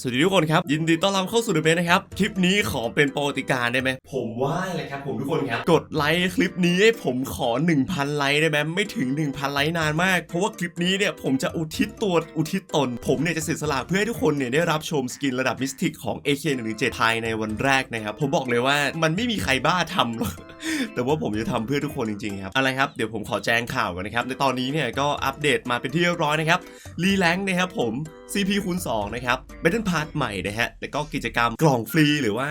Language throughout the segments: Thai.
สวัสดีทุกคนครับ ยินดีต้อนรับเข้าสู่เดอะเบสนะครับ คลิปนี้ขอเป็นปกติการได้ไหม ผมว่าเลยครับผมทุกคนครับ กดไลค์คลิปนี้ให้ผมขอ 1,000 ไลค์ได้ไหมไม่ถึง 1,000 ไลค์นานมาก เพราะว่าคลิปนี้เนี่ยผมจะอุทิศตัวอุทิศตน ผมเนี่ยจะเสียสละเพื่อให้ทุกคนเนี่ยได้รับชมสกินระดับมิสติกของ AK117 ภายในวันแรกนะครับ ผมบอกเลยว่ามันไม่มีใครบ้าทำหรอกแต่ว่าผมจะทำเพื่อทุกคนจริงๆครับอะไรครับเดี๋ยวผมขอแจ้งข่าวก่อนนะครับในตอนนี้เนี่ยก็อัปเดตมาเป็นที่เรียบร้อยนะครับรีแลงค์นะครับผม CP คูณ2นะครับ Battle Pass ใหม่นะฮะแล้วก็กิจกรรมกล่องฟรีหรือว่า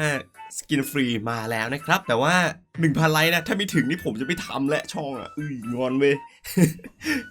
สกินฟรีมาแล้วนะครับ แต่ว่า 1,000 ไลค์นะ ถ้าไม่ถึงนี่ผมจะไม่ทำและช่องอะ อื้ยงอนเว้ย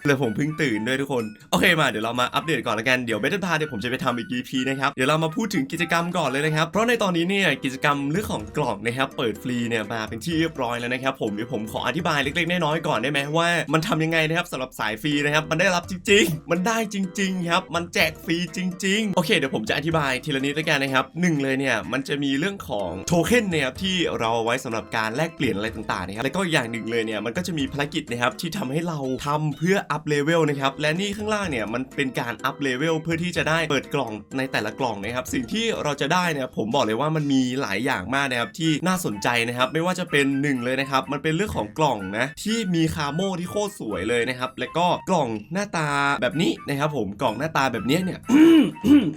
เลยผมเพิ่งตื่นด้วยทุกคน โอเคมาเดี๋ยวเรามาอัปเดตก่อนละกัน เดี๋ยว Battle Pass เดี๋ยวผมจะไปทำอีก EP นะครับ เดี๋ยวเรามาพูดถึงกิจกรรมก่อนเลยนะครับ เพราะในตอนนี้เนี่ยกิจกรรมเรื่องของกล่องนะครับ เปิดฟรีเนี่ยมาเป็นที่เรียบร้อยแล้วนะครับผมเดี๋ยวผมขออธิบายเล็กๆน้อยๆก่อนได้ไหมว่า มันทำยังไงนะครับสำหรับสายฟรีนะครับมันได้รับจริง ๆ มันได้จริงๆครับมันแจกฟรีจริง ๆ โอเคเดี๋ยวผมจะอธิบายทีละนิดแล้วกันนะครับหนึ่งเลยเนี่ยมันจะมีเรื่องของโทเค็นนี่ยครับที่เราเอาไว้สำหรับการแลกเปลี่ยนอะไรต่างๆนะครับแล้วก็อย่างหนึ่งเลยเนี่ยมันก็จะมีภารกิจนะครับที่ทำให้เราทำเพื่ออัพเลเวลนะครับและนี่ข้างล่างเนี่ยมันเป็นการอัพเลเวลเพื่อที่จะได้เปิดกล่องในแต่ละกล่องนะครับสิ่งที่เราจะได้เนี่ยผมบอกเลยว่ามันมีหลายอย่างมากนะครับที่น่าสนใจนะครับไม่ว่าจะเป็นหนึ่งเลยนะครับมันเป็นเรื่องของกล่องนะที่มีคาโมที่โคตรสวยเลยนะครับแล้วก็กล่องหน้าตาแบบนี้นะครับผมกล่องหน้าตาแบบเนี้ยเนี่ย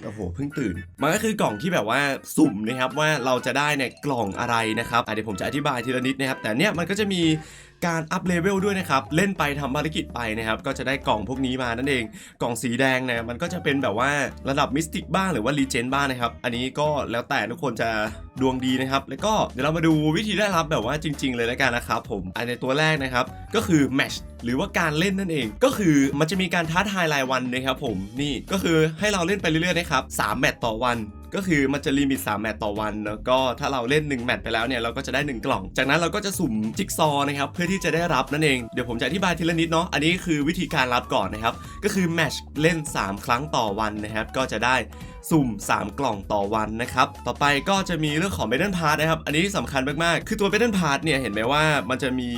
โอ้โหเพิ่งตื่น มันก็คือกล่องที่แบบว่าสุ่มนะครับว่าเราจะได้เนี่ยกล่องอะไรนะครับเดี๋ยวผมจะอธิบายทีละนิดนะครับแต่เนี่ยมันก็จะมี การอัพเลเวลด้วยนะครับ เล่นไปทำภารกิจไปนะครับ ก็จะได้กล่องพวกนี้มานั่นเอง กล่องสีแดงเนี่ยมันก็จะเป็นแบบว่าระดับมิสติกบ้างหรือว่ารีเจนบ้างนะครับ อันนี้ก็แล้วแต่ทุกคนจะดวงดีนะครับ แล้วก็เดี๋ยวเรามาดูวิธีได้รับแบบว่าจริง ๆ เลยแล้วกันนะครับผมอันในตัวแรกนะครับก็คือแมชหรือว่าการเล่นนั่นเอง ก็คือมันจะมีการท้าทายรายวันนะครับผมนี่ก็คือให้เราเล่นไปเรื่อยๆนะครับสามแมตต์ต่อวันก็คือมันจะลิมิต 3 แมตต์ต่อวันแล้วก็ถ้าเราเล่น 1 แมตต์ไปแล้วเนี่ยเราก็จะได้ 1 กล่อง จากนั้นเราก็จะสุ่มจิ๊กซอว์นะครับเพื่อที่จะได้รับนั่นเอง เดี๋ยวผมจะอธิบายทีละนิดเนาะอันนี้คือวิธีการรับก่อนนะครับ ก็คือแมตช์เล่น 3 ครั้งต่อวันนะครับก็จะได้สุ่ม 3 กล่องต่อวันนะครับ ต่อไปก็จะมีเรื่องของ b a t t l e Pass นะครับ อันนี้สำคัญมาก ๆ คือตัว b a t t l e Pass เนี่ย เห็นไหมว่ามันจะมี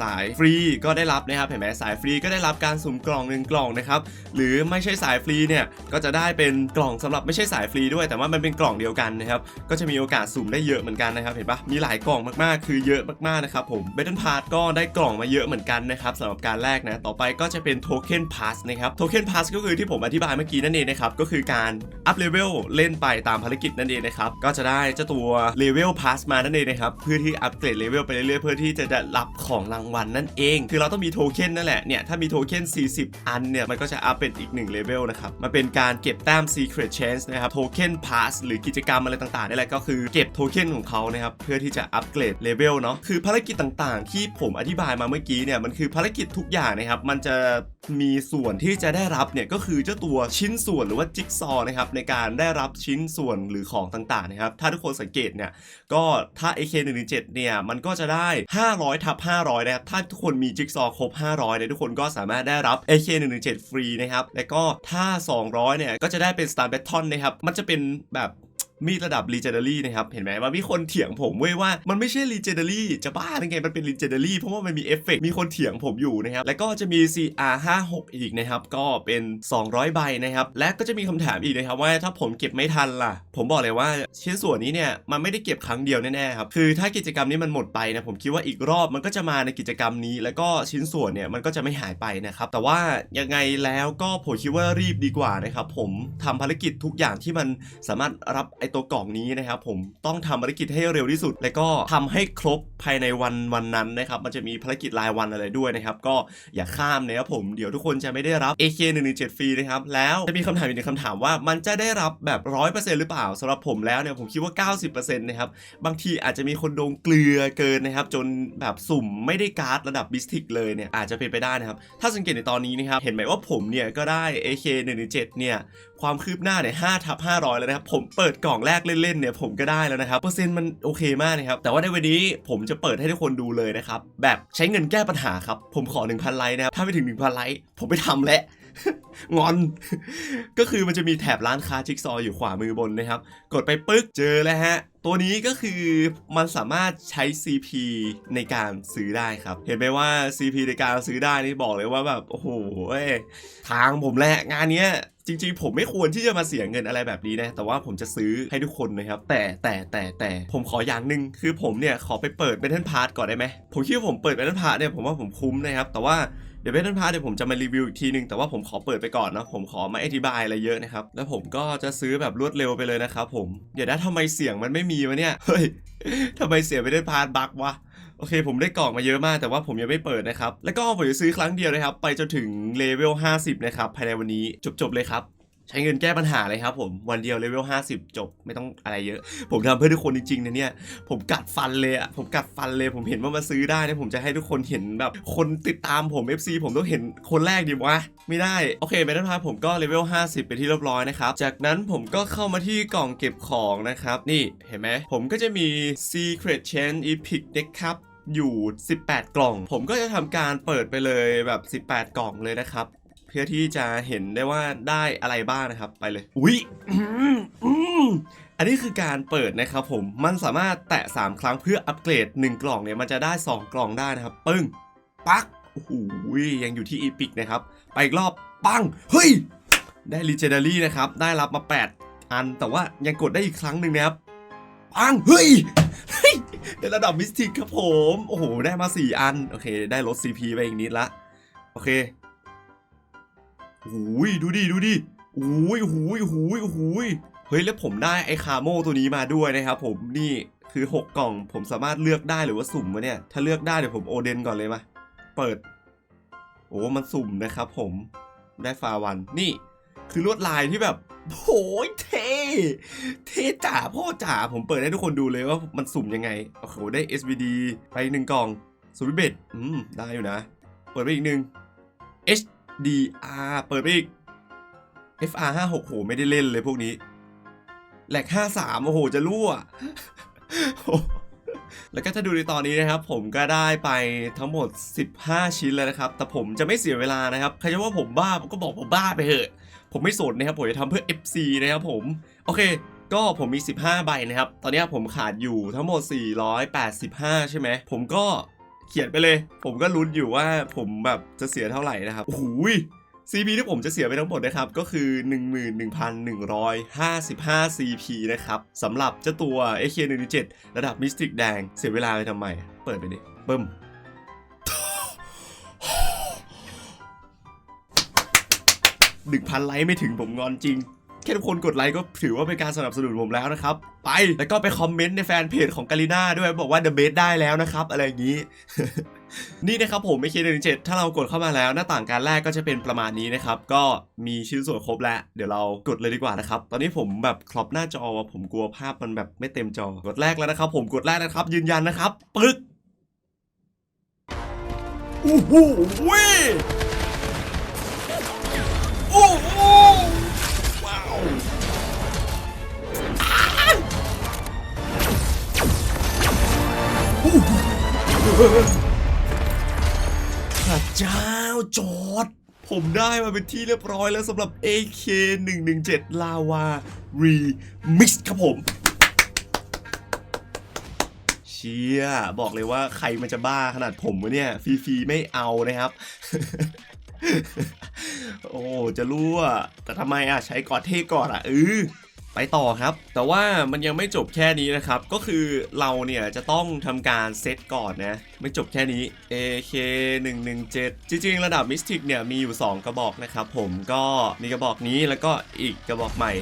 สายฟรีก็ได้รับนะครับ เห็นไหมสายฟรีก็ได้รับการสุ่มกล่องหนึ่งกล่องนะครับ หรือไม่ใช่สายฟรีเนี่ย ก็จะได้เป็นกล่องสำหรับไม่ใช่สายฟรีด้วย แต่ว่ามันเป็นกล่องเดียวกันนะครับ ก็จะมีโอกาสสุ่มได้เยอะเหมือนกันนะครับ เห็นปะมีหลายกล่องมาก ๆ คือเยอะมาก ๆ นะครับผม b a t t l e Pass ก็ได้กล่องมาเยอะเหมือนกันนะครับสำหรับการแรกนะ ต่อไปก็จะเป็น Token Pass นะครับ Token Pass ก็คือที่ผมอธิบายเมื่อกี้นั่นเองนะครับ ก็คือการอัพเลเวลเล่นไปตามภารกิจนั่นเองนะครับ ก็จะได้เจ้าตัว Level Pass มานั่นเองนะครับ เพื่อที่อัปเกรดเลเวลไปเรื่อยๆ เพื่อที่จะได้รับของรางวัลนั่นเอง คือเราต้องมีโทเค็นนั่นแหละ เนี่ย ถ้ามีโทเค็น 40 อันเนี่ย มันก็จะอัพเป็นอีก1เลเวลนะครับ มันเป็นการเก็บแต้ม Secret Chance นะครับ โทเค็น Pass หรือกิจกรรมอะไรต่างๆนี่แหละก็คือเก็บโทเค็นของเขานะครับ เพื่อที่จะอัปเกรดเลเวลเนาะ คือภารกิจต่างๆ ที่ผมอธิบายมาเมื่อกี้เนี่ย มันคือภารกิจทุกอย่างนะครับ มันจะมีส่วนที่จะได้รับเนี่ยก็คือเจ้าตัวชิ้นส่วนหรือว่าจิ๊กซอนะครับในการได้รับชิ้นส่วนหรือของต่างๆนะครับ ถ้าทุกคนสังเกตเนี่ยก็ถ้า AK117 เนี่ยมันก็จะได้ 500ทับ500 นะครับ ถ้าทุกคนมีจิ๊กซอครบ 500เนี่ยทุกคนก็สามารถได้รับ AK117 ฟรีนะครับ แล้วก็ถ้า 200เนี่ยก็จะได้เป็น Star Baton นะครับ มันจะเป็นแบบ มีระดับ Legendary นะครับ เห็นไหมว่ามีคนเถียงผมเว้ยว่ามันไม่ใช่ Legendary จะบ้าได้ไง มันเป็น Legendary เพราะว่ามันมีเอฟเฟกต์มีคนเถียงผมอยู่นะครับ แล้วก็จะมี CR56 อีกนะครับ ก็เป็น 200 ใบนะครับ และก็จะมีคำถามอีกนะครับว่าถ้าผมเก็บไม่ทันล่ะ ผมบอกเลยว่าชิ้นส่วนนี้เนี่ยมันไม่ได้เก็บครั้งเดียวแน่ๆครับ คือถ้ากิจกรรมนี้มันหมดไปนะผมคิดว่าอีกรอบมันก็จะมาในกิจกรรมนี้ แล้วก็ชิ้นส่วนเนี่ยมันก็จะไม่หายไปนะครับแต่ว่ายังไงแล้วก็ผมคิดว่ารีบดีกว่านะครับผมทำภารกิจทุกอย่างที่มันสามารถรับไอตัวกล่องนี้นะครับผมต้องทำภารกิจให้เร็วที่สุด แล้วก็ทำให้ครบภายในวันวันนั้นนะครับมันจะมีภารกิจรายวันอะไรด้วยนะครับก็อย่าข้ามนะครับผมเดี๋ยวทุกคนจะไม่ได้รับ AK117 ฟรีนะครับแล้วจะมีคำถามอีกหนึ่งคำถามว่ามันจะได้รับแบบ 100%หรือเปล่าสำหรับผมแล้วเนี่ยผมคิดว่า 90%นะครับบางทีอาจจะมีคนโดนเกลือเกินนะครับจนแบบสุ่มไม่ได้การ์ดระดับบิสติกเลยเนี่ยอาจจะเป็นไปได้นะครับถ้าสังเกตในตอนนี้นะครับเห็นไหมว่าผมเนี่ยก็ได้ AK117 เนี่ย ความคืบหน้าเนี่ยห้าทับห้าร้อยแล้วนะครับ ผมเปิดกล่องแรกเล่นๆเนี่ยผมก็ได้แล้วนะครับเปอร์เซ็นต์มันโอเคมากนะครับ แต่ว่าในวันนี้ผมจะเปิดให้ทุกคนดูเลยนะครับ แบบใช้เงินแก้ปัญหาครับ ผมขอ 1,000 ไลค์นะครับ ถ้าไม่ถึง 1,000 ไลค์ผมไม่ทำแล้ว งอน ก็คือมันจะมีแถบร้านค้าจิ๊กซอว์อยู่ขวามือบนนะครับ กดไปปึ๊กเจอแล้วฮะ ตัวนี้ก็คือมันสามารถใช้ CP ในการซื้อได้ครับ เห็นไหมว่า CP ในการซื้อได้นี่บอกเลยว่าแบบโอ้โหทางผมแหละงานเนี้ยจริงๆ ผมไม่ควรที่จะมาเสียเงินอะไรแบบนี้นะ แต่ว่าผมจะซื้อให้ทุกคนนะครับ แต่แต่แต่แต่ผมขออย่างหนึ่งคือผมเนี่ยขอไปเปิดเบนเทนพาร์ทก่อนได้ไหม ผมคิดว่าผมเปิดเบนเทนพาร์ทเนี่ยผมว่าผมคุ้มนะครับ แต่ว่า เดี๋ยวเบนเทนพาเดี๋ยวผมจะมารีวิวอีกทีนึง แต่ว่าผมขอเปิดไปก่อนนะผมขอมาอธิบายอะไรเยอะนะครับ แล้วผมก็จะซื้อแบบรวดเร็วไปเลยนะครับผม เดี๋ยวนะทำไมเสียงมันไม่มีวะเนี่ย เฮ้ยทำไมเสียงไม่ได้พาร์บักวะโอเค ผมได้กล่องมาเยอะมากแต่ว่าผมยังไม่เปิดนะครับ แล้วก็ผมจะซื้อครั้งเดียวนะครับ ไปจนถึงเลเวล 50 นะครับ ภายในวันนี้จบๆเลยครับ ใช้เงินแก้ปัญหาเลยครับผมวันเดียวเลเวล50 จบไม่ต้องอะไรเยอะ ผมทำเพื่อทุกคนจริงๆนะเนี่ยผมกัดฟันเลยอะผมกัดฟันเลยผมเห็นว่ามาซื้อได้นะผมจะให้ทุกคนเห็นแบบคนติดตามผม FC ผมต้องเห็นคนแรกดิวะไม่ได้ โอเคเบนทาผมก็เลเวล50ไปที่เรียบร้อยนะครับ จากนั้นผมก็เข้ามาที่กล่องเก็บของนะครับ นี่เห็นไหมผมก็จะมี Secret Chain Epic นะครับอยู่ 18 กล่อง ผมก็จะทำการเปิดไปเลยแบบ 18 กล่องเลยนะครับ เพื่อที่จะเห็นได้ว่าได้อะไรบ้างนะครับไปเลย อุ๊ยอันนี้คือการเปิดนะครับผมมันสามารถแตะ 3 ครั้งเพื่ออัปเกรด 1 กล่องเนี่ยมันจะได้ 2 กล่องได้นะครับ ปึ้ง ปักโอ้โหยังอยู่ที่อีพิกนะครับ ไปอีกรอบปัง เฮ้ย ได้ Legendary นะครับ ได้รับมา 8 อันแต่ว่ายังกดได้อีกครั้งหนึ่งนะครับ ปังเฮ้ยเฮ้ยในระดับมิสติกครับผม โอ้โห ได้มา 4 อัน โอเค ได้ลด CP ไปอีกนิดละ โอเค โอ้ยดูดิดูดิโอ้ยโอ้ยโอ้ยโอ้ยเฮ้ยแล้วผมได้ไอ้คาโมตัวนี้มาด้วยนะครับผมนี่คือ 6 กล่อง ผมสามารถเลือกได้หรือว่าสุ่มวะเนี่ย ถ้าเลือกได้เดี๋ยวผมโอเดนก่อนเลยมาเปิด โอ้มันสุ่มนะครับผมได้ฟาวันนี่ คือลวดลายที่แบบโหยเท่เท่จ๋าพ่อจ๋าผมเปิดให้ทุกคนดูเลยว่ามันสุ่มยังไงโอ้โหได้ SVD ไปหนึ่งกล่องสวิเบตอืมได้อยู่นะ เปิดไปอีกหนึ่ง HDR เปิดไปอีก FR 5 6โหไม่ได้เล่นเลยพวกนี้แหลก53 โอ้โห จะรั่ว แล้วก็ถ้าดูในตอนนี้นะครับ ผมก็ได้ไปทั้งหมด 15 ชิ้นแล้วนะครับ แต่ผมจะไม่เสียเวลานะครับ ใครจะว่าผมบ้าผมก็บอกผมบ้าไปเถอะ ผมไม่สนนะครับ ผมจะทำเพื่อ FC นะครับผม โอเค ก็ผมมี 15 ใบนะครับ ตอนนี้ผมขาดอยู่ทั้งหมด 485 ใช่ไหม ผมก็ เขียนไปเลย ผมก็ลุ้นอยู่ว่าผมแบบจะเสียเท่าไหร่นะครับโอ้โห CP ที่ผมจะเสียไปทั้งหมดนะครับ ก็คือ 11,155 CP นะครับสำหรับเจ้าตัว AK117 ระดับมิสติกแดงเสียเวลาไปทำไม เปิดไปดิเบิ่มหนึ่งพันไลค์ไม่ถึงผมงอนจริง ค่ทุกคนกดไลค์ก็ถือว่าเป็นการสนับสนุนผมแล้วนะครับ ไปแล้วก็ไปคอมเมนต์ในแฟนเพจของกาลิน่าด้วยบอกว่า The Best ได้แล้วนะครับ อะไรอย่างนี้ นี่นะครับผมไม่คิดหนึ่งเจ็ดถ้าเรากดเข้ามาแล้วหน้าต่างการแรกก็จะเป็นประมาณนี้นะครับ ก็มีชิ้นส่วนครบแล้ว เดี๋ยวเรากดเลยดีกว่านะครับ ตอนนี้ผมแบบครอบหน้าจอว่ะผมกลัวภาพมันแบบไม่เต็มจอกดแรกแล้วนะครับ ผมกดแรกนะครับ ยืนยันนะครับปึ๊กอู้หู พระเจ้าจอด ผมได้มาเป็นที่เรียบร้อยแล้วสำหรับ AK 117 Lava Remix ครับผมเชียบอกเลยว่าใครมันจะบ้าขนาดผมวะเนี่ยฟรีๆไม่เอานะครับ โอ้ จะรั่วแต่ทำไมอะ ใช้กอดเท่ก่อนอะเออ ไปต่อครับ แต่ว่ามันยังไม่จบแค่นี้นะครับ ก็คือเราเนี่ยจะต้องทำการเซตก่อนนะ ไม่จบแค่นี้ AK 117 จริงๆ ระดับมิสติกเนี่ยมีอยู่ 2 กระบอกนะครับ ผมก็มีกระบอกนี้แล้วก็อีกกระบอกใหม่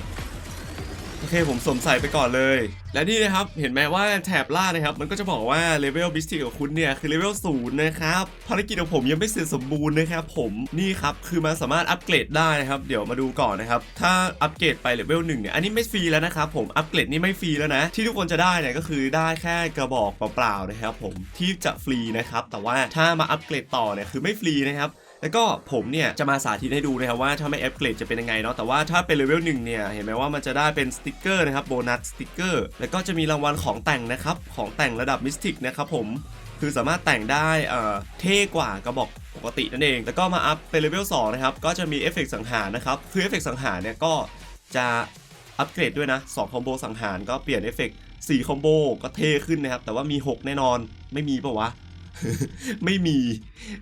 เคผมสวมใส่ไปก่อนเลย และนี่นะครับเห็นไหมว่าแถบล่านะครับมันก็จะบอกว่าเลเวลบิสติกของคุณเนี่ยคือเลเวลศูนย์นะครับภารกิจของผมยังไม่เสร็จสมบูรณ์นะครับผมนี่ครับคือมันสามารถอัปเกรดได้นะครับเดี๋ยวมาดูก่อนนะครับถ้าอัปเกรดไปเลเวลหนึ่งเนี่ยอันนี้ไม่ฟรีแล้วนะครับผมอัปเกรดนี่ไม่ฟรีแล้วนะ ที่ทุกคนจะได้เนี่ยก็คือได้แค่กระบอกเปล่าๆนะครับผมที่จะฟรีนะครับแต่ว่าถ้ามาอัปเกรดต่อเนี่ยคือไม่ฟรีนะครับ แล้วก็ผมเนี่ยจะมาสาธิตให้ดูนะครับว่าถ้าไม่อัปเกรดจะเป็นยังไงเนาะแต่ว่าถ้าเป็นเลเวลหนึ่งเนี่ยเห็นไหมว่ามันจะได้เป็นสติกเกอร์นะครับโบนัสสติกเกอร์แล้วก็จะมีรางวัลของแต่งนะครับของแต่งระดับมิสติกนะครับผมคือสามารถแต่งได้เอ่อเท่กว่ากระบอกปกตินั่นเอง แล้วก็มาอัพเป็นเลเวล2นะครับก็จะมีเอฟเฟกต์สังหารนะครับคือเอฟเฟกต์สังหารเนี่ยก็จะอัปเกรดด้วยนะ2คอมโบสังหารก็เปลี่ยนเอฟเฟกต์4คอมโบก็เท่ขึ้นนะครับแต่ว่ามี 6 แน่นอนไม่มีปะวะ ไม่มี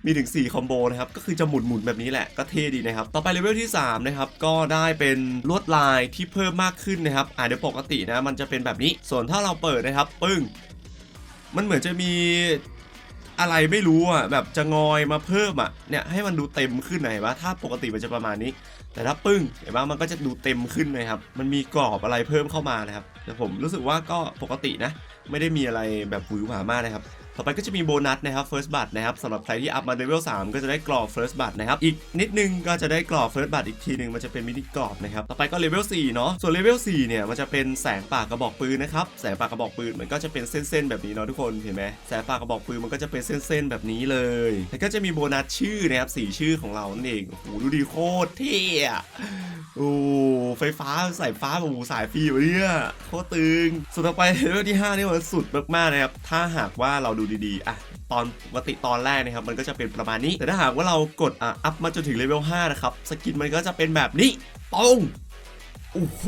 มีถึง 4 คอมโบนะครับ ก็คือจะหมุนหมุนๆแบบนี้แหละก็เท่ดีนะครับ ต่อไปเลเวลที่ 3 นะครับ ก็ได้เป็นลวดลายที่เพิ่มมากขึ้นนะครับอ่าเดี๋ยวปกตินะมันจะเป็นแบบนี้ ส่วนถ้าเราเปิดนะครับ ปึ้ง มันเหมือนจะมีอะไรไม่รู้อะแบบจะงอยมาเพิ่มอะเนี่ยให้มันดูเต็มขึ้นหน่อยเห็นปะถ้าปกติมันจะประมาณนี้ แต่ถ้าปึ้งเห็นปะมันก็จะดูเต็มขึ้นนะครับ มันมีกรอบอะไรเพิ่มเข้ามานะครับแต่ผมรู้สึกว่าก็ปกตินะ ไม่ได้มีอะไรแบบหวือหวามากนะครับ ต่อไปก็จะมีโบนัสนะครับ first blood นะครับสำหรับใครที่อัพมาเลเวล3ก็จะได้กรอบ first blood นะครับ อีกนิดนึงก็จะได้กรอบ first blood อีกทีหนึ่งมันจะเป็นมินิกรอบนะครับ ต่อไปก็เลเวล4เนาะ ส่วนเลเวล4เนี่ยมันจะเป็นแสงปากกระบอกปืนนะครับ แสงปากกระบอกปืนมันก็จะเป็นเส้นๆแบบนี้เนาะทุกคน เห็นไหมแสงปากกระบอกปืนมันก็จะเป็นเส้นๆแบบนี้เลย แล้วก็จะมีโบนัสชื่อนะครับสีชื่อของเรานั่นเอง โอ้โหดูดีโคตรเท่โอ้ไฟฟ้าสายฟ้าโอ้สายฟรีวะเนี่ยโคตรตึงส่วนต่อไปเลเวลที่5นี่มันสุดมากๆนะครับ ถ้าหากว่าเราดูดีๆอะตอนปกติตอนแรกนะครับมันก็จะเป็นประมาณนี้ แต่ถ้าหากว่าเรากดอะอัพมาจนถึงเลเวล5นะครับสกินมันก็จะเป็นแบบนี้ปองโอ้โห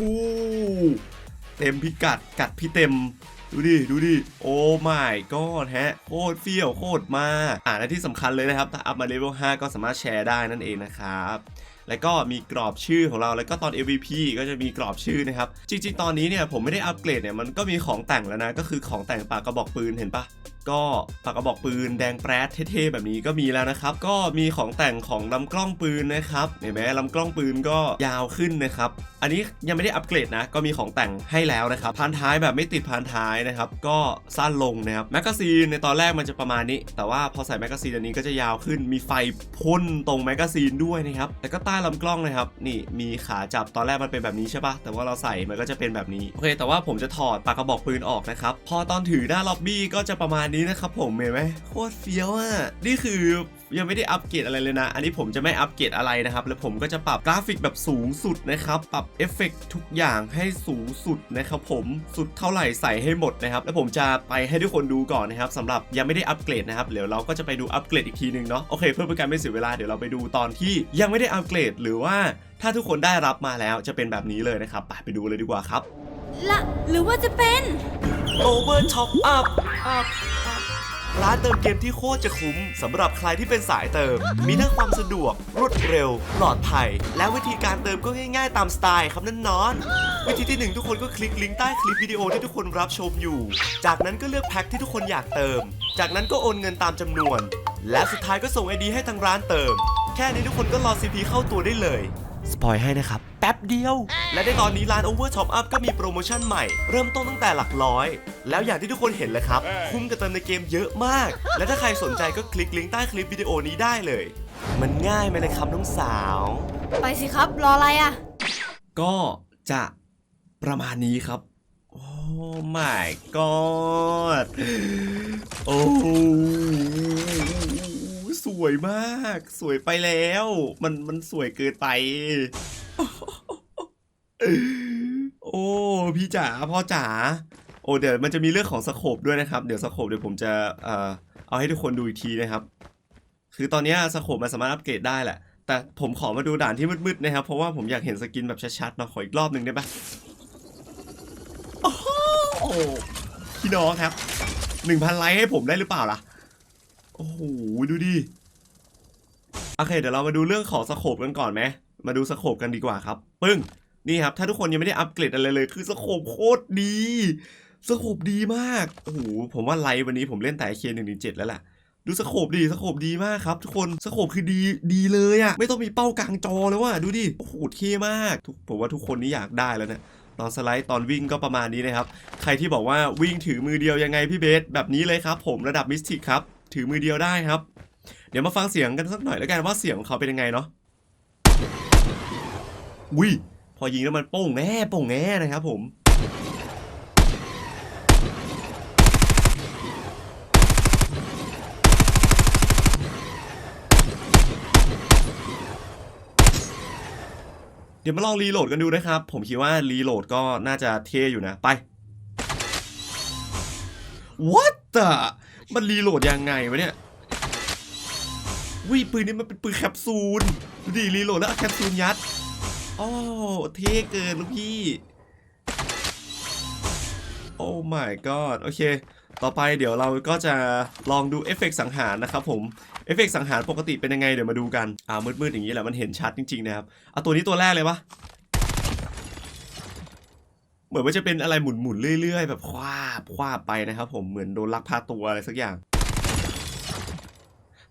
เต็มพิกัดกัดพี่เต็มดูดิ ดูดิ โอ้ไม่ก็แฮะ โคตรเฟี้ยวโคตรมากอ่าและที่สำคัญเลยนะครับ ถ้าอัพมาเลเวล5ก็สามารถแชร์ได้นั่นเองนะครับ แล้วก็มีกรอบชื่อของเรา แล้วก็ตอน MVP ก็จะมีกรอบชื่อนะครับ จริงๆ ตอนนี้เนี่ยผมไม่ได้อัปเกรดเนี่ย มันก็มีของแต่งแล้วนะ ก็คือของแต่งปากกระบอกปืนเห็นปะ ก็ปากกระบอกปืนแดงแปรดเท่ๆแบบนี้ก็มีแล้วนะครับ ก็มีของแต่งของลำกล้องปืนนะครับเห็นไหมลำกล้องปืนก็ยาวขึ้นนะครับ อันนี้ยังไม่ได้อัปเกรดนะ ก็มีของแต่งให้แล้วนะครับพานท้ายแบบไม่ติดพานท้ายนะครับ ก็สั้นลงนะครับแมกกาซีนในตอนแรกมันจะประมาณนี้ แต่ว่าพอใส่แมกกาซีนอันนี้ก็จะยาวขึ้นมีไฟพ่นตรงแมกกาซีนด้วยนะครับแล้วก็ใต้ลำกล้องนะครับ นี่มีขาจับตอนแรกมันเป็นแบบนี้ใช่ปะแต่ว่าเราใส่มันก็จะเป็นแบบนี้โอเค แต่ว่าผมจะถอดปากกระบอกปืนออกนะครับพอตอนถือหน้าล็อบบี้ก็จะประมาณนี้นะครับผมเห็นไหมโคตรเฟี้ยวอะนี่คือยังไม่ได้อัปเกรดอะไรเลยนะ อันนี้ผมจะไม่อัปเกรดอะไรนะครับ แล้วผมก็จะปรับกราฟิกแบบสูงสุดนะครับ ปรับเอฟเฟกต์ทุกอย่างให้สูงสุดนะครับผม สุดเท่าไหร่ใส่ให้หมดนะครับ แล้วผมจะไปให้ทุกคนดูก่อนนะครับสำหรับยังไม่ได้อัปเกรดนะครับ เดี๋ยวเราก็จะไปดูอัปเกรดอีกทีหนึงเนาะ โอเค เพื่อเป็นการไม่เสียเวลา เดี๋ยวเราไปดูตอนที่ยังไม่ได้อัปเกรด หรือว่าถ้าทุกคนได้รับมาแล้วจะเป็นแบบนี้เลยนะครับ ไปไปดูเลยดีกว่าครับ ละหรือว่าจะเป็น Over Top Up ร้านเติมเกมที่โคตรจะคุ้มสำหรับใครที่เป็นสายเติม มีทั้งความสะดวก รวดเร็ว ปลอดภัย และวิธีการเติมก็ง่ายๆ ตามสไตล์ครับนั่นนอน วิธีที่หนึ่งทุกคนก็คลิกลิงก์ใต้คลิปวิดีโอที่ทุกคนรับชมอยู่ จากนั้นก็เลือกแพ็คที่ทุกคนอยากเติม จากนั้นก็โอนเงินตามจำนวน และสุดท้ายก็ส่งไอดีให้ทางร้านเติม แค่นี้ทุกคนก็รอ CP เข้าตัวได้เลย สปอยให้นะครับ แป๊บเดียว และในตอนนี้ร้าน Over Top Up ก็มีโปรโมชั่นใหม่ เริ่มต้นตั้งแต่หลักร้อย แล้วอย่างที่ทุกคนเห็นเลยครับ คุ้มกับเติมในเกมเยอะมาก และถ้าใครสนใจก็คลิกลิงก์ใต้คลิปวิดีโอนี้ได้เลย มันง่ายไหมเลยครับน้องสาว ไปสิครับรออะไรอะ ก็จะประมาณนี้ครับ โอ้ my god โอ้ส วยมาก สวยไปแล้ว มันมันสวยเกินไป โอ้พี่จ๋าพ่อจ๋าโอ้เดี๋ยวมันจะมีเรื่องของสโคปด้วยนะครับ เดี๋ยวสโคปเดี๋ยวผมจะเอ่อเอาให้ทุกคนดูอีกทีนะครับ คือตอนนี้สโคปมันสามารถอัปเกรดได้แหละ แต่ผมขอมาดูด่านที่มืดๆนะครับ เพราะว่าผมอยากเห็นสกินแบบชัดๆเนาะขออีกรอบหนึ่งได้ปะโอ้โหพี่น้องครับหนึ่งพันไลค์ให้ผมได้หรือเปล่าล่ะ โอ้โห ดูดิ โอเค เดี๋ยวเรามาดูเรื่องของสโคปกันก่อนไหมมาดูสโคปกันดีกว่าครับปึ้งนี่ครับ ถ้าทุกคนยังไม่ได้อัปเกรดอะไรเลย คือสโคปโคตรดีสโคปดีมากโอ้โหผมว่าไลฟ์วันนี้ผมเล่นแต่เคหนึ่งถึงเจ็ดแล้วแหละดูสโคปดีสโคปดีมากครับทุกคนสโคปคือดีดีเลยอะไม่ต้องมีเป้ากลางจอแล้วว่ะดูดิโอ้โหเท่มากผมว่าทุกคนนี่อยากได้แล้วเนี่ยตอนสไลด์ตอนวิ่งก็ประมาณนี้นะครับ ใครที่บอกว่าวิ่งถือมือเดียวยังไงพี่เบสแบบนี้เลยครับ ผมระดับมิสติกครับ ถือมือเดียวได้ครับ เดี๋ยวมาฟังเสียงกันสักหน่อยแล้วกันว่าเสียงของเขาเป็นยังไงเนาะวิพอยิงแล้วมันโป้งแง่โป้งแง่นะครับผมเดี๋ยวมาลองรีโหลดกันดูนะครับ ผมคิดว่ารีโหลดก็น่าจะเท่อยู่นะ ไป What the มันรีโหลดยังไงวะเนี่ย วิปืนนี้มันเป็นปืนแคปซูลดูดิรีโหลดแล้วเอาแคปซูลยัดอ๋อเท่เกินลูกพี่ โอ้ my god โอเค ต่อไปเดี๋ยวเราก็จะลองดูเอฟเฟกต์สังหารนะครับผม เอฟเฟกต์สังหารปกติเป็นยังไงเดี๋ยวมาดูกัน อ่ามืดๆอย่างนี้แหละมันเห็นชัดจริงๆนะครับเอาตัวนี้ตัวแรกเลยปะเหมือนว่าจะเป็นอะไรหมุนๆเรื่อย ๆ แบบคว้าบคว้าบไปนะครับผมเหมือนโดนลักพาตัวอะไรสักอย่าง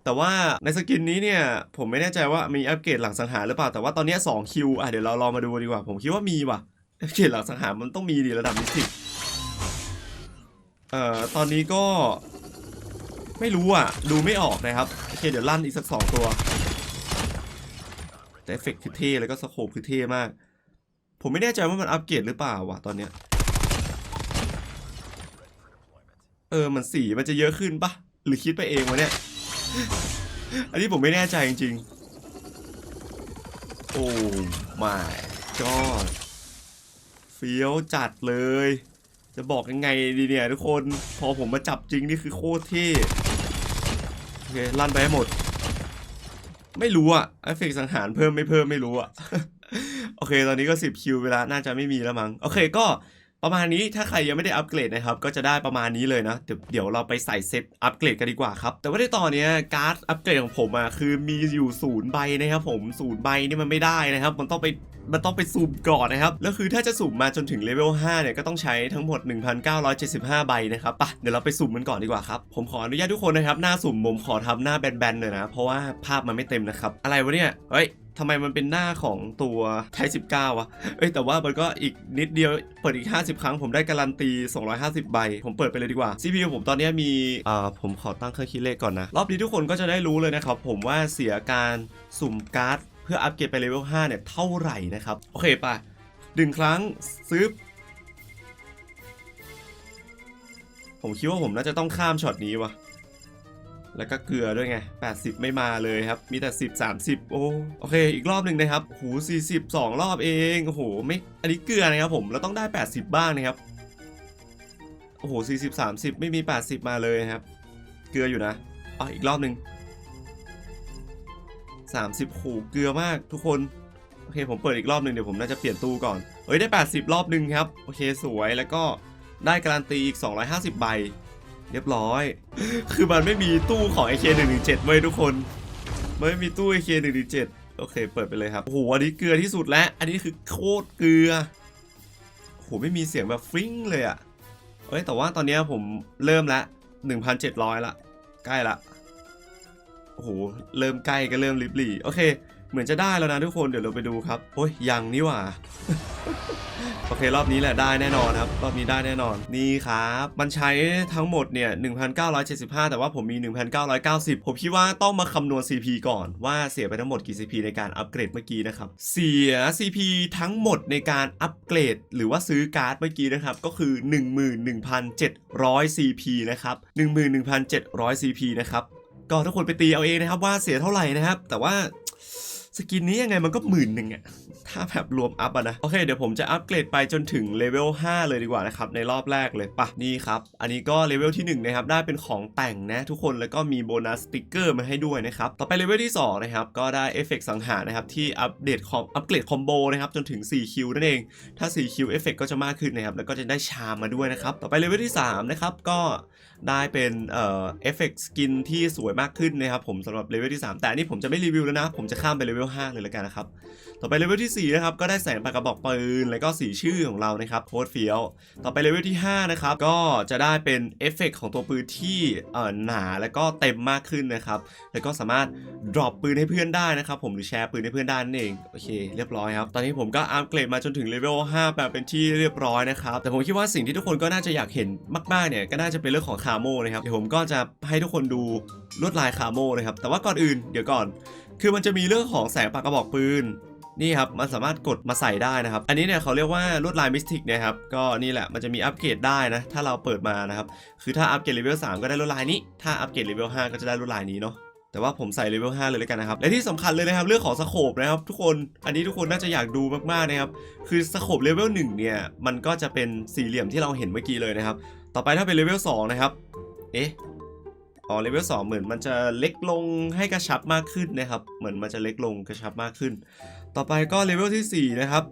แต่ว่าในสกินนี้เนี่ย ผมไม่แน่ใจว่ามีอัปเกรดหลังสังหารหรือเปล่า แต่ว่าตอนนี้2คิวอะเดี๋ยวเราลองมาดูดีกว่า ผมคิดว่ามีว่ะอัปเกรดหลังสังหารมันต้องมีดีระดับมิสติกเอ่อตอนนี้ก็ไม่รู้อะ ดูไม่ออกนะครับโอเคเดี๋ยวลั่นอีกสักสองตัว แต่เอฟเฟกคือเท่แล้วก็สโคปคือเท่มาก ผมไม่แน่ใจว่ามันอัปเกรดหรือเปล่าวะตอนเนี้ยเออมันสีมันจะเยอะขึ้นปะหรือคิดไปเองวะเนี่ย อันนี้ผมไม่แน่ใจจริงๆ โอ้ my god เฟี้ยวจัดเลย จะบอกยังไงดีเนี่ยทุกคน พอผมมาจับจริงนี่คือโคตรเท่โอเคลั่นไปให้หมด ไม่รู้อะเอฟเฟกต์สังหารเพิ่มไม่เพิ่มไม่รู้อะโอเค ตอนนี้ก็ 10 คิวไปแล้วน่าจะไม่มีแล้วมั้ง โอเค ก็ ประมาณนี้ถ้าใครยังไม่ได้อัปเกรดนะครับก็จะได้ประมาณนี้เลยนะ เดี๋ยวเราไปใส่เซตอัปเกรดกันดีกว่าครับ แต่ว่าในตอนนี้การ์ดอัปเกรดของผมอะคือมีอยู่ศูนย์ใบนะครับผมศูนย์ใบนี่มันไม่ได้นะครับ มันต้องไปมันต้องไปสุ่มก่อนนะครับ แล้วคือถ้าจะสุ่มมาจนถึงเลเวล 5 เนี่ย ก็ต้องใช้ทั้งหมด 1,975 ใบนะครับไปะเดี๋ยวเราไปสุ่มกันก่อนดีกว่าครับ ผมขออนุญาตทุกคนนะครับ หน้าสุ่มผมขอทำหน้าแบนๆหน่อยนะ เพราะว่าภาพมันไม่เต็มนะครับ อะไรวะเนี่ย เฮ้ย ทำไมมันเป็นหน้าของตัวไทย19วะเอ้ยแต่ว่ามันก็อีกนิดเดียวเปิดอีก 50 ครั้งผมได้การันตี 250 ใบ ผมเปิดไปเลยดีกว่า CPU ผมตอนนี้มีอ่าผมขอตั้งเครื่องคิดเลขก่อนนะ รอบนี้ทุกคนก็จะได้รู้เลยนะครับ ผมว่าเสียการสุ่มการ์ด เพื่ออัปเกรดไปเลเวล5เนี่ยเท่าไหร่นะครับ โอเคป่ะหนึ่งครั้งซื้อผมคิดว่าผมน่าจะต้องข้ามช็อตนี้วะ แล้วก็เกลือด้วยไง 80 ไม่มาเลยครับ มีแต่ 10 30 โอ้ โอเค อีกรอบหนึ่งนะครับโห40 2 รอบเอง โอ้โห ไม่ อันนี้เกลือนะครับผม เราต้องได้ 80 บ้างนะครับ โอ้โห40 30 ไม่มี 80 มาเลยครับ เกลืออยู่นะอะอีกรอบหนึ่ง30โหเกลือมากทุกคน โอเค ผมเปิดอีกรอบหนึ่งเดี๋ยวผมน่าจะเปลี่ยนตู้ก่อนเฮ้ย ได้ 80 รอบหนึ่งครับ โอเค สวย แล้วก็ได้การันตีอีก 250 ใบ เรียบร้อย คือมันไม่มีตู้ของ AK117 ไว้ยทุกคนมันไม่มีตู้ AK117 โอเค เปิดไปเลยครับ โอ้โห อันนี้เกลือที่สุดแล้ว อันนี้คือโคตรเกลือ โอ้โห ไม่มีเสียงแบบฟริ้งเลยอะเอ้ย แต่ว่าตอนนี้ผมเริ่มละ1,700 ละ ใกล้ละ โอ้โห เริ่มใกล้ก็เริ่มริบหรี่ โอเค เหมือนจะได้แล้วนะทุกคนเดี๋ยวเราไปดูครับโอ้ยยังนี่หว่าโอเค รอบนี้แหละได้แน่นอนครับ รอบนี้ได้แน่นอนนี่ครับ มันใช้ทั้งหมดเนี่ย 1,975 แต่ว่าผมมี 1,990 ผมคิดว่าต้องมาคำนวณ CP ก่อนว่าเสียไปทั้งหมดกี่ CP ในการอัปเกรดเมื่อกี้นะครับ เสีย CP ทั้งหมดในการอัปเกรด หรือว่าซื้อการ์ดเมื่อกี้นะครับ ก็คือ 11,700 CP นะครับ 11,700 CP นะครับ ก็ทุกคนไปตีเอาเองนะครับว่าเสียเท่าไหร่นะครับ แต่ว่า สกินนี้ยังไงมันก็หมื่นหนึ่งอะถ้าแบบรวมอัพอะนะ โอเค เดี๋ยวผมจะอัปเกรดไปจนถึงเลเวล5เลยดีกว่านะครับ ในรอบแรกเลยปะนี่ครับ อันนี้ก็เลเวลที่ 1 นะครับ ได้เป็นของแต่งนะทุกคนแล้วก็มีโบนัสสติกเกอร์มาให้ด้วยนะครับ ต่อไปเลเวลที่ 2 นะครับ ก็ได้เอฟเฟกต์สังหารนะครับ ที่อัปเดตคอมอัปเกรดคอมโบนะครับ จนถึง 4 คิวนั่นเอง ถ้า 4 คิวเอฟเฟกต์ก็จะมากขึ้นนะครับแล้วก็จะได้ชามมาด้วยนะครับต่อไปเลเวลที่3นะครับก็ ได้เป็นเอ่อเอฟเฟกต์สกินที่สวยมากขึ้นนะครับผมสำหรับเลเวลที่ 3 แต่อันนี้ผมจะไม่รีวิวแล้วนะ ผมจะข้ามไปเลเวล5เลยแล้วกันนะครับ ต่อไปเลเวลที่4นะครับก็ได้แสงปากกระบอกปืน แล้วก็สีชื่อของเรานะครับโคตรเฟี้ยว ต่อไปเลเวลที่5นะครับก็จะได้เป็นเอฟเฟกต์ของตัวปืนที่เอ่อหนาแล้วก็เต็มมากขึ้นนะครับแล้วก็สามารถ drop ปืนให้เพื่อนได้นะครับผมหรือแชร์ปืนให้เพื่อนได้นั่นเองโอเคเรียบร้อยครับตอนนี้ผมก็อัปเกรดมาจนถึงเลเวล5แบบเป็นที่เรียบร้อยนะครับแต่ผมคิดว่าสิ่งที่ทุกคนก็น่าจะอยากเห็นมากๆเนี่ยก็น่าจะเป็นเรื่องของคาโมนะครับเดี๋ยวผมก็จะให้ทุกคนดูลวดลายคาโมนะครับแต่ว่าก่อนอื่นเดี๋ยวก่อน คือมันจะมีเรื่องของแสงปากกระบอกปืน นี่ครับมันสามารถกดมาใส่ได้นะครับ อันนี้เนี่ยเขาเรียกว่าลวดลายมิสติกนะครับก็นี่แหละมันจะมีอัปเกรดได้นะ ถ้าเราเปิดมานะครับ คือถ้าอัปเกรดเลเวล3ก็ได้ลวดลายนี้ ถ้าอัปเกรดเลเวล5ก็จะได้ลวดลายนี้เนาะแต่ว่าผมใส่เลเวล5เลยแล้วกันนะครับ และที่สำคัญเลยนะครับเรื่องของสโคปนะครับทุกคน อันนี้ทุกคนน่าจะอยากดูมากๆนะครับ คือสโคปเลเวล1เนี่ย มันก็จะเป็นสี่เหลี่ยมที่เราเห็นเมื่อกี้เลยนะครับ ต่อไปถ้าเป็นเลเวล2นะครับ เอ๊ะ อ๋อเลเวล2เหมือนมันจะเล็กลงให้กระชับมากขึ้นนะครับ เหมือนมันจะเล็กลงกระชับมากขึ้น ต่อไปก็เลเวลที่ 4 นะครับ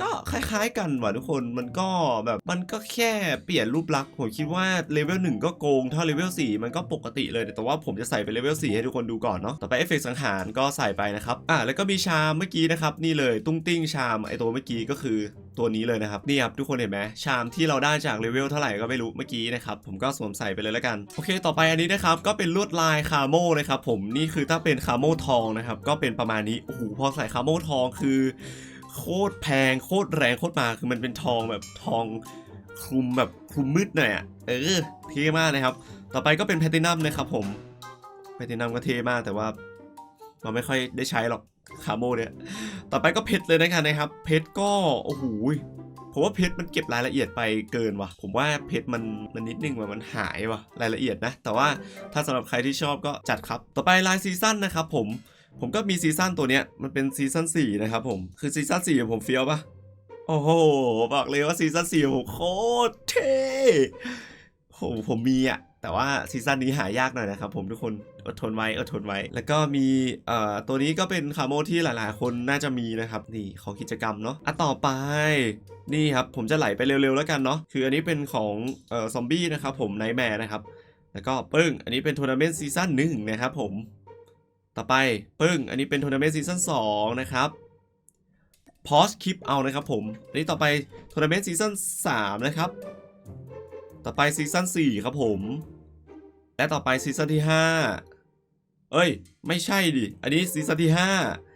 ก็คล้ายๆกันว่ะทุกคนมันก็แบบมันก็แค่เปลี่ยนรูปลักษณ์ผมคิดว่าเลเวลหนึ่งก็โกง ถ้าเลเวลสี่มันก็ปกติเลยแต่ว่าผมจะใส่เป็นเลเวลสี่ให้ทุกคนดูก่อนเนาะต่อไปเอฟเฟกต์สังหารก็ใส่ไปนะครับอะแล้วก็มีชามเมื่อกี้นะครับนี่เลยตุ้งติ้งชามไอตัวเมื่อกี้ก็คือตัวนี้เลยนะครับนี่ครับทุกคนเห็นไหมชามที่เราได้จากเลเวลเท่าไหร่ก็ไม่รู้เมื่อกี้นะครับผมก็สวมใส่ไปเลยแล้วกันโอเค ต่อไปอันนี้นะครับก็เป็นลวดลายคาโมนะครับผมนี่คือถ้าเป็นคาโมทองนะครับก็เป็นประมาณนี้โอ้โหพอใส่คาโมทองคือ โคตรแพงโคตรแรงโคตรมาคือมันเป็นทองแบบทองคลุมแบบคลุมมืดหน่อยอะเออเท่มากนะครับ ต่อไปก็เป็นแพตินัมนะครับผมแพตินัมก็เท่มากแต่ว่าเราไม่ค่อยได้ใช้หรอกคาโมเนี่ยต่อไปก็เพชรเลยนะครับนะครับ เพชรก็โอ้โหผมว่าเพชรมันเก็บรายละเอียดไปเกินว่ะ ผมว่าเพชรมันมันนิดนึงว่ะมันหายว่ะรายละเอียดนะ แต่ว่าถ้าสำหรับใครที่ชอบก็จัดครับ ต่อไปลายซีซั่นนะครับผม ผมก็มีซีซั่นตัวเนี้ยมันเป็นซีซั่น4นะครับผมคือซีซั่น4ของผมเฟี้ยวปะโอ้โหบอกเลยว่าซีซั่น4ของผมโคตรเท่โหผมมีอะแต่ว่าซีซั่นนี้หายากหน่อยนะครับผมทุกคนอดทนไว้อดทนไว้ แล้วก็มีเอ่อตัวนี้ก็เป็นคาโมที่หลายๆ คนน่าจะมีนะครับนี่ของกิจกรรมเนาะอะต่อไปนี่ครับผมจะไหลไปเร็วๆแล้วกันเนาะคืออันนี้เป็นของเอ่อซอมบี้นะครับผมไนแมร์นะครับแล้วก็ปึ้งอันนี้เป็นทัวร์นาเมนต์ซีซั่นหนึ่งนะครับผม ต่อไปปึ้ง อันนี้เป็นทัวร์นาเมนต์ซีซั่น2นะครับพอสคลิปเอานะครับผม อันนี้ต่อไปทัวร์นาเมนต์ซีซั่น3นะครับ ต่อไปซีซั่น4ครับผม และต่อไปซีซั่นที่ 5 เอ้ย ไม่ใช่ดิ อันนี้ซีซั่นที่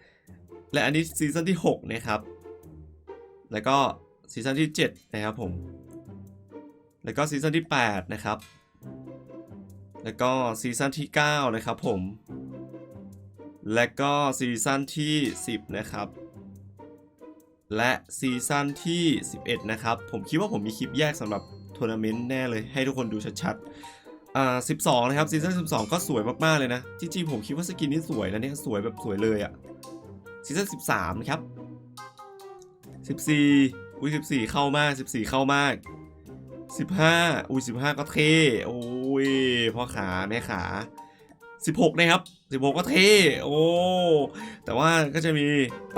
5 และอันนี้ซีซั่นที่6นะครับ แล้วก็ซีซั่นที่ 7 นะครับผม แล้วก็ซีซั่นที่ 8 นะครับ แล้วก็ซีซั่นที่ 9 นะครับผม และก็ซีซั่นที่ 10 นะครับ และซีซั่นที่ 11 นะครับ ผมคิดว่าผมมีคลิปแยกสำหรับทัวร์นาเมนต์แน่เลยให้ทุกคนดูชัดๆ อ่า 12 นะครับซีซั่น 12 ก็สวยมากๆเลยนะ จริงๆ ผมคิดว่าสกินนี้สวยนะเนี่ยสวยแบบสวยเลยอะซีซั่น 13 นะครับ 14 อุ้ย 14 เข้ามาก 14 เข้ามาก 15 อุ้ย 15 ก็เท่ โอ้ยพ่อขาแม่ขา 16 นะครับ 16 ก็เท่ โอ้ แต่ว่าก็จะมี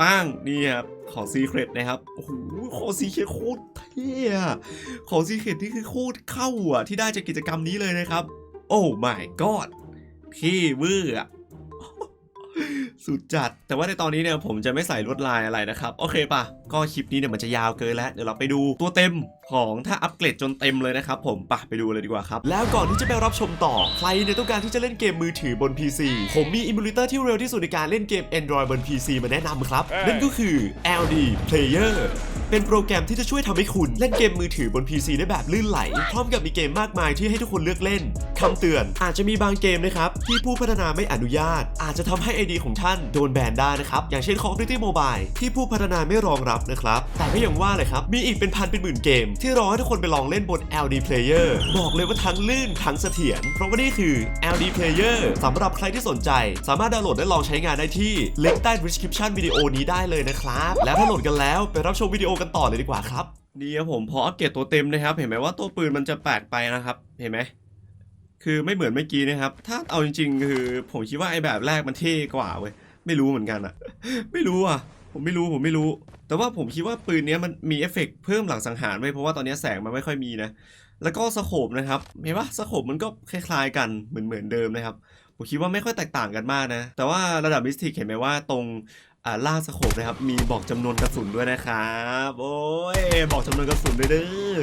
ป้างนี่ครับของซีเครตนะครับ โอ้โห ของซีเครตโคตรเท่อะของซีเครตนี่คือโคตรเข้าอะ ที่ได้จากกิจกรรมนี้เลยนะครับ โอ้ my god เท่เวอร์อะสุดจัด แต่ว่าในตอนนี้เนี่ยผมจะไม่ใส่ลวดลายอะไรนะครับ โอเคปะก็คลิปนี้เนี่ยมันจะยาวเกินแล้ว เดี๋ยวเราไปดูตัวเต็มของถ้าอัปเกรดจนเต็มเลยนะครับผมปะไปดูเลยดีกว่าครับ แล้วก่อนที่จะไปรับชมต่อ ใครเนี่ยต้องการที่จะเล่นเกมมือถือบน PC ผมมีอิมูเลเตอร์ที่เร็วที่สุดในการเล่นเกม Android บน PC มาแนะนำครับ นั่นก็คือ LD Player เป็นโปรแกรมที่จะช่วยทำให้คุณเล่นเกมมือถือบน PC ได้แบบลื่นไหล พร้อมกับมีเกมมากมายที่ให้ทุกคนเลือกเล่นคำเตือนอาจจะมีบางเกมนะครับ ที่ผู้พัฒนาไม่อนุญาต อาจจะทำให้ ID ของท่านโดนแบนได้นะครับ อย่างเช่น Call of Duty Mobile ที่ผู้พัฒนาไม่รองรับนะครับ แต่ก็ยังว่าเลยครับ มีอีกเป็นพันเป็นหมื่นเกมที่รอให้ทุกคนไปลองเล่นบน LD Player บอกเลยว่าทั้งลื่นทั้งเสถียรเพราะว่านี่คือ LD Player สำหรับใครที่สนใจ สามารถดาวน์โหลดและลองใช้งานได้ที่ลิงก์ใต้ description วิดีโอนี้ได้เลยนะครับ แล้วถ้าโหลดกันแล้วไปรับชมวิดีโอกันต่อเลยดีกว่าครับนี่ครับผมพออัปเกรดตัวเต็มนะครับ เห็นไหมว่าตัวปืนมันจะแปลกไปนะครับ เห็นไหมคือไม่เหมือนเมื่อกี้นะครับ ถ้าเอาจริงๆ คือผมคิดว่าไอ้แบบแรกมันเท่กว่าเว้ย ไม่รู้เหมือนกันอะไม่รู้อะผมไม่รู้ผมไม่รู้ แต่ว่าผมคิดว่าปืนนี้มันมีเอฟเฟกต์เพิ่มหลังสังหารไว้เพราะว่าตอนนี้แสงมันไม่ค่อยมีนะ แล้วก็สโคปนะครับเห็นปะสโคปมันก็คล้ายๆกันเหมือนเหมือนเดิมนะครับ ผมคิดว่าไม่ค่อยแตกต่างกันมากนะ แต่ว่าระดับมิสติกเห็นไหมว่าตรงอ่าล่าสโคปนะครับมีบอกจำนวนกระสุนด้วยนะครับโอ้ยบอกจำนวนกระสุนด้วยเด้อ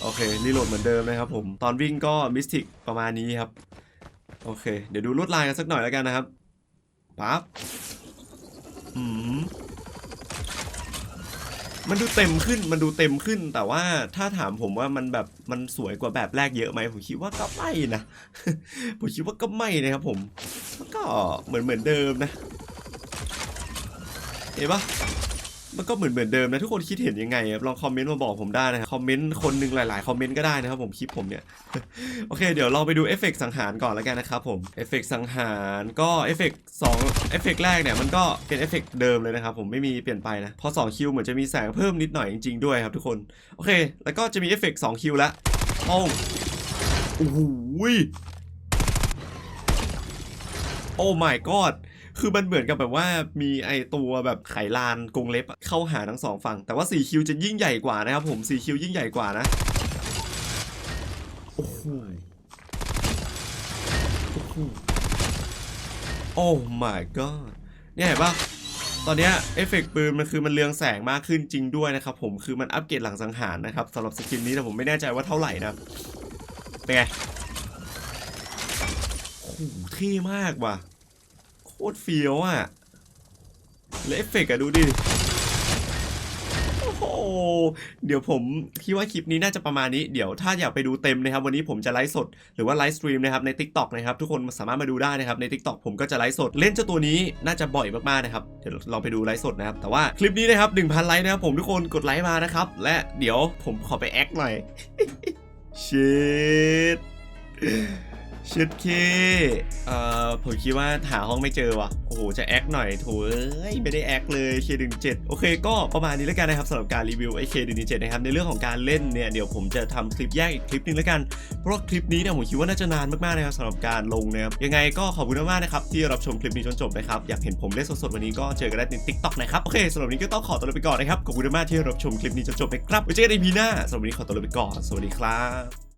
โอเครีโหลดเหมือนเดิมนะครับผมตอนวิ่งก็มิสติกประมาณนี้ครับโอเค เดี๋ยวดูลวดลายกันสักหน่อยแล้วกันนะครับปั๊บอืม มันดูเต็มขึ้น มันดูเต็มขึ้น แต่ว่าถ้าถามผมว่ามันแบบมันสวยกว่าแบบแรกเยอะไหมผมคิดว่าก็ไม่นะ ผมคิดว่าก็ไม่นะครับผมก็เหมือนเหมือนเดิมนะ เห็นปะ มันก็เหมือนเหมือนเดิมนะทุกคนคิดเห็นยังไงครับลองคอมเมนต์มาบอกผมได้นะครับคอมเมนต์คนหนึ่งหลายๆคอมเมนต์ก็ได้นะครับผมคลิปผมเนี่ยโอเคเดี๋ยวเราไปดูเอฟเฟกต์สังหารก่อนแล้วกันนะครับผมเอฟเฟกต์สังหารก็เอฟเฟกต์สองเอฟเฟกต์แรกเนี่ยมันก็เป็นเอฟเฟกต์เดิมเลยนะครับผมไม่มีเปลี่ยนไปนะพอ2คิวเหมือนจะมีแสงเพิ่มนิดหน่อยจริงๆด้วยครับทุกคนโอเค แล้วก็จะมีเอฟเฟกต์2คิวล้วโอ้โอ้โหโอ้ my god คือมันเหมือนกับแบบว่ามีไอตัวแบบไขลานกรงเล็บเข้าหาทั้งสองฝั่ง แต่ว่า 4 คิวจะยิ่งใหญ่กว่านะครับผม 4 คิวยิ่งใหญ่กว่านะ โอ้โหโอ้โหโอ้ my god เนี่ยเห็นปะตอนเนี้ยเอฟเฟกต์ปืนมันคือมันเรืองแสงมากขึ้นจริงด้วยนะครับผมคือมันอัปเกรดหลังสังหารนะครับสำหรับสกินนี้แต่ผมไม่แน่ใจว่าเท่าไหร่นะเป็นไงโอ้โหเท่มากว่ะ โคตรเฟี้ยวอะแล้วเอฟเฟกต์อะดูดิโอ้โหเดี๋ยวผมคิดว่าคลิปนี้น่าจะประมาณนี้ เดี๋ยวถ้าอยากไปดูเต็มนะครับ วันนี้ผมจะไลฟ์สดหรือว่าไลฟ์สตรีมนะครับใน Tik t o อกนะครับ ทุกคนสามารถมาดูได้นะครับ ใน Tik t o อกผมก็จะไลฟ์สดเล่นเจ้าตัวนี้น่าจะบ่อยมากๆนะครับ เดี๋ยวเราไปดูไลฟ์สดนะครับ แต่ว่าคลิปนี้นะครับ1,000 ไลค์นะครับผมทุกคนกดไลค์มานะครับ และเดี๋ยวผมขอไปแอคหน่อยชิด ชิดเคเอ่อผมคิดว่าหาห้องไม่เจอว่ะ โอ้โห จะแอคหน่อยโถเอ้ย ไม่ได้แอคเลย K17 โอเค ก็ประมาณนี้แล้วกันนะครับสำหรับการรีวิวไอ้ K17 นะครับ ในเรื่องของการเล่นเนี่ย เดี๋ยวผมจะทำคลิปแยกอีกคลิปหนึงแล้วกัน เพราะว่าคลิปนี้เนี่ยผมคิดว่าน่าจะนานมากๆนะครับสำหรับการลงนะครับ ยังไงก็ขอบคุณมากๆนะครับที่รับชมคลิปนี้จนจบนะครับ อยากเห็นผมเล่นสดๆวันนี้ก็เจอกันได้ใน TikTok นะครับ โอเคสำหรับนี้ก็ต้องขอตัวลาไปก่อนนะครับ ขอบคุณมากที่รับชมคลิปนี้จนจบนะครับไว้เจอกันในพีหน้าสำหรับวันนี้ขอตัวลาไปก่อน สวัสดีครับ